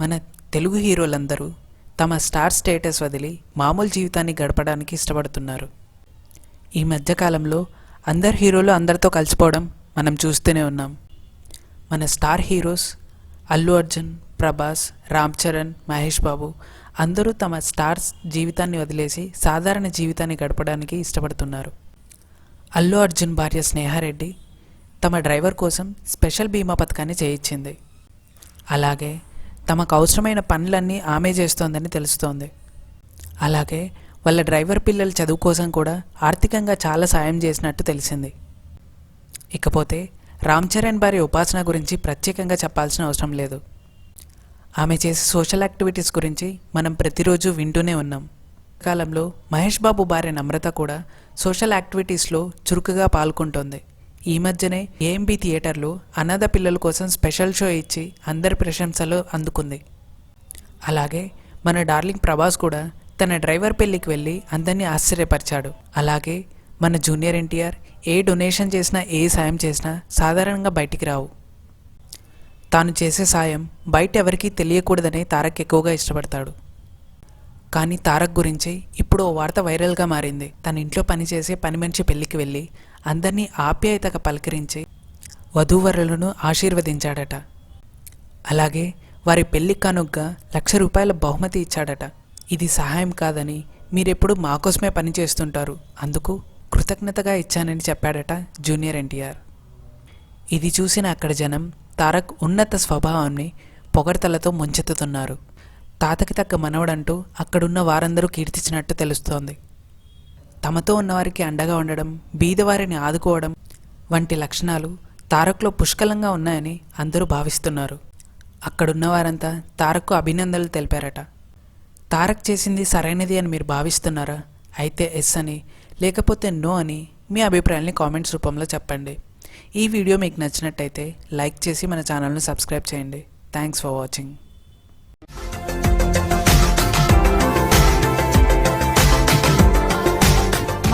మన తెలుగు హీరోలందరూ తమ star status వదిలి మామూలు జీవితాన్ని గడపడానికి ఇష్టపడుతున్నారు. ఈ మధ్యకాలంలో అందరు హీరోలు అందరితో కలిసిపోవడం మనం చూస్తూనే ఉన్నాం. మన స్టార్ హీరోస్ అల్లు అర్జున్ ప్రభాస్ రామ్ చరణ్ మహేష్ బాబు అందరూ తమ స్టార్స్ జీవితాన్ని వదిలేసి సాధారణ జీవితాన్ని గడపడానికి ఇష్టపడుతున్నారు. అల్లు అర్జున్ భార్య స్నేహారెడ్డి తమ డ్రైవర్ కోసం స్పెషల్ బీమా పథకాన్ని చేయించింది. అలాగే తమకు అవసరమైన పనులన్నీ ఆమె చేస్తోందని తెలుస్తోంది. అలాగే వాళ్ళ డ్రైవర్ పిల్లల చదువు కోసం కూడా ఆర్థికంగా చాలా సాయం చేసినట్టు తెలిసింది. ఇకపోతే రామ్ చరణ్ భార్య ఉపాసన గురించి ప్రత్యేకంగా చెప్పాల్సిన అవసరం లేదు. ఆమె చేసే సోషల్ యాక్టివిటీస్ గురించి మనం ప్రతిరోజు వింటూనే ఉన్నాం. కాలంలో మహేష్ బాబు భార్య నమ్రత కూడా సోషల్ యాక్టివిటీస్లో చురుకుగా పాల్గొంటోంది. ఈ మధ్యనే ఏఎంబి థియేటర్లో అనాథ పిల్లల కోసం స్పెషల్ షో ఇచ్చి అందరి ప్రశంసలు అందుకుంది. అలాగే మన డార్లింగ్ ప్రభాస్ కూడా తన డ్రైవర్ పెళ్ళికి వెళ్ళి అందరినీ ఆశ్చర్యపరిచాడు. అలాగే మన జూనియర్ ఎన్టీఆర్ ఏ డొనేషన్ చేసినా ఏ సాయం చేసినా సాధారణంగా బయటికి రావు. తాను చేసే సాయం బయట ఎవరికీ తెలియకూడదని తారక్ ఎక్కువగా ఇష్టపడతాడు. కానీ తారక్ గురించి ఇప్పుడు ఓ వార్త వైరల్గా మారింది. తన ఇంట్లో పనిచేసే పని మనిషి పెళ్ళికి వెళ్ళి అందరినీ ఆప్యాయతగా పలకరించి వధూవరులను ఆశీర్వదించాడట. అలాగే వారి పెళ్ళి కానుగ్గా లక్ష రూపాయల బహుమతి ఇచ్చాడట. ఇది సహాయం కాదని మీరెప్పుడు మా కోసమే పని చేస్తుంటారు. అందుకు కృతజ్ఞతగా ఇచ్చానని చెప్పాడట జూనియర్ ఎన్టీఆర్. ఇది చూసిన అక్కడ జనం తారక్ ఉన్నత స్వభావాన్ని పొగడ్తలతో ముంచెత్తుతున్నారు. తాతకి తగ్గ మనవడంటూ అక్కడున్న వారందరూ కీర్తించినట్టు తెలుస్తోంది. తమతో ఉన్నవారికి అండగా ఉండడం బీదవారిని ఆదుకోవడం వంటి లక్షణాలు తారక్లో పుష్కలంగా ఉన్నాయని అందరూ భావిస్తున్నారు. అక్కడున్న వారంతా తారక్కు అభినందనలు తెలిపారట. తారక్ చేసింది సరైనది అని మీరు భావిస్తున్నారా? అయితే ఎస్ అని లేకపోతే నో అని మీ అభిప్రాయాల్ని కామెంట్స్ రూపంలో చెప్పండి. ఈ వీడియో మీకు నచ్చినట్టయితే లైక్ చేసి మన ఛానల్ను సబ్స్క్రైబ్ చేయండి. Thanks for watching.